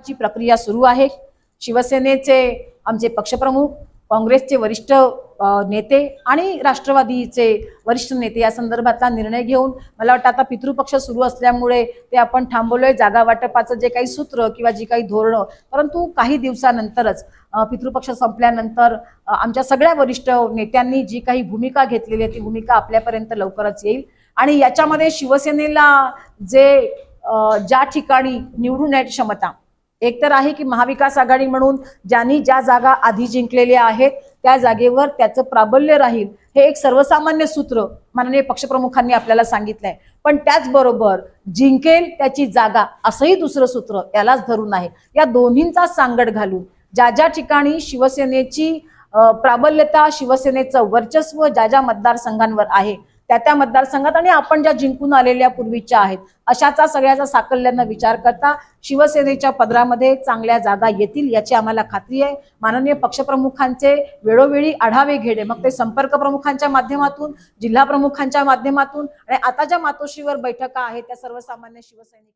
ची प्रक्रिया सुरू आहे. शिवसेनेचे आमचे पक्षप्रमुख काँग्रेसचे वरिष्ठ नेते आणि राष्ट्रवादीचे वरिष्ठ नेते या संदर्भातला निर्णय घेऊन मला वाटतं आता पितृपक्ष सुरू असल्यामुळे ते आपण थांबवलोय. जागा वाटपाचं जे काही सूत्र किंवा जी काही धोरणं परंतु काही दिवसानंतरच पितृपक्ष संपल्यानंतर आमच्या सगळ्या वरिष्ठ नेत्यांनी जी काही भूमिका घेतलेली आहे ती भूमिका आपल्यापर्यंत लवकरच येईल. आणि याच्यामध्ये शिवसेनेला जे ज्या ठिकाणी निवडून येण्याची क्षमता एक तर आहे की महाविकास आघाडी म्हणून ज्यांनी ज्या जागा आधी जिंकलेल्या आहेत त्या जागेवर त्याचं प्राबल्य राहील हे एक सर्वसामान्य सूत्र माननीय पक्षप्रमुखांनी आपल्याला सांगितलंय. पण त्याचबरोबर जिंकेल त्याची जागा असंही दुसरं सूत्र यालाच धरून आहे. या दोन्हींचा सांगड घालून ज्या ज्या ठिकाणी शिवसेनेची प्राबल्यता शिवसेनेचं वर्चस्व ज्या ज्या मतदारसंघांवर आहे त्या त्या मतदारसंघात आणि आपण ज्या जिंकून आलेल्या पूर्वीच्या आहेत अशाचा सगळ्याचा साकल्यानं विचार करता शिवसेनेच्या पदरामध्ये चांगल्या जागा येतील याची आम्हाला खात्री आहे. माननीय पक्षप्रमुखांचे वेळोवेळी आढावे घेणे मग ते संपर्क प्रमुखांच्या माध्यमातून जिल्हा प्रमुखांच्या माध्यमातून आणि आता ज्या मातोश्रीवर बैठका आहेत त्या सर्वसामान्य शिवसैनिक